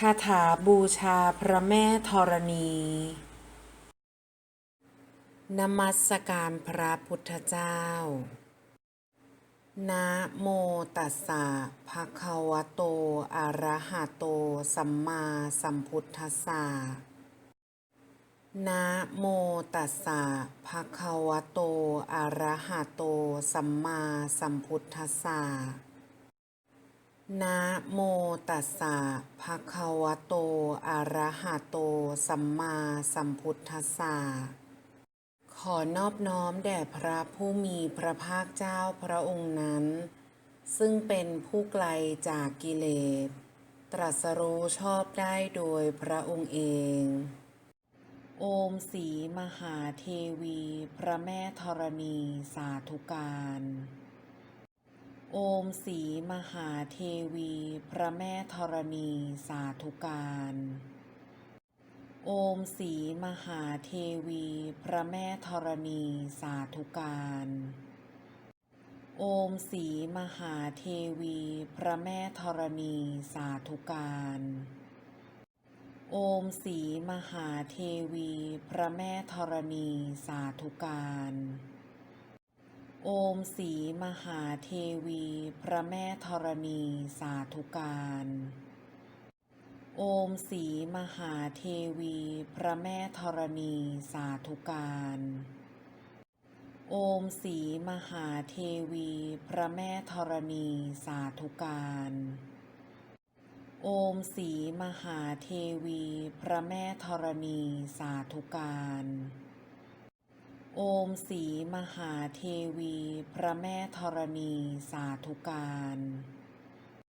คาถาบูชาพระแม่ธรณี นมัสการพระพุทธเจ้า นะโมตัสสะภะคะวะโต อะระหะโต สัมมาสัมพุทธัสสะ นะโมตัสสะภะคะวะโต อะระหะโต สัมมาสัมพุทธัสสะ นะโมตัสสะภะคะวะโต อะระหะโต สัมมาสัมพุทธัสสะ ขอนอบน้อมแด่พระผู้มีพระภาคเจ้าพระองค์นั้น ซึ่งเป็นผู้ไกลจากกิเลส ตรัสรู้ชอบได้โดยพระองค์เอง โอมสีมหาเทวี พระแม่ธรณีสาธุการ โอมสีมหาเทวี พระแม่ธรณีสาธุการ โอมสีมหาเทวี พระแม่ธรณีสาธุการ โอมสีมหาเทวี พระแม่ธรณีสาธุการ โอมสีมหาเทวี พระแม่ธรณีสาธุการ โอมสีมหาเทวี พระแม่ธรณีสาธุการ โอมสีมหาเทวี พระแม่ธรณีสาธุการ โอมสีมหาเทวี พระแม่ธรณีสาธุการ โอมสีมหาเทวี พระแม่ธรณีสาธุการ โอมสีมหาเทวี พระแม่ธรณีสาธุการ